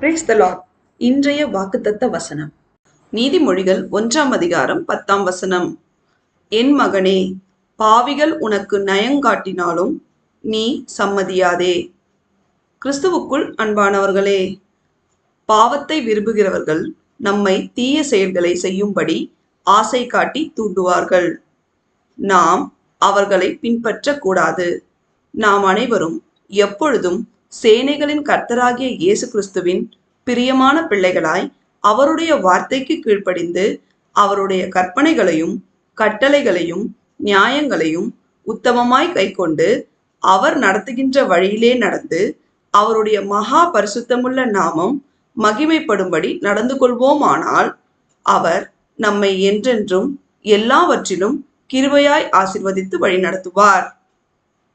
Brace த Lord இன்றைய வாக்குத்தத்த வசனம். நீதிமொழிகள் ஒன்றாம் அதிகாரம் பத்தாம் வசனம். என் மகனே பாவிகள் உனக்கு நயங்காட்டினாலும் நீ சம்மதியாதே. கிறிஸ்துவுக்குள் அன்பானவர்களே பாவத்தை விரும்புகிறவர்கள் நம்மை தீய செயல்களை செய்யும்படி ஆசை காட்டி தூண்டுவார்கள். நாம் அவர்களை பின்பற்றக்கூடாது. நாம் அனைவரும் எப்பொழுதும் சேனைகளின் கர்த்தராகிய இயேசு கிறிஸ்துவின் பிரியமான பிள்ளைகளாய் அவருடைய வார்த்தைக்கு கீழ்ப்படிந்து அவருடைய கற்பனைகளையும் கட்டளைகளையும் நியாயங்களையும் உத்தமமாய் கைக்கொண்டு அவர் நடத்துகின்ற வழியிலே நடந்து அவருடைய மகா பரிசுத்தமுள்ள நாமம் மகிமைப்படும்படி நடந்து கொள்வோமானால் அவர் நம்மை என்றென்றும் எல்லாவற்றிலும் கிருபையாய் ஆசிர்வதித்து வழிநடத்துவார்.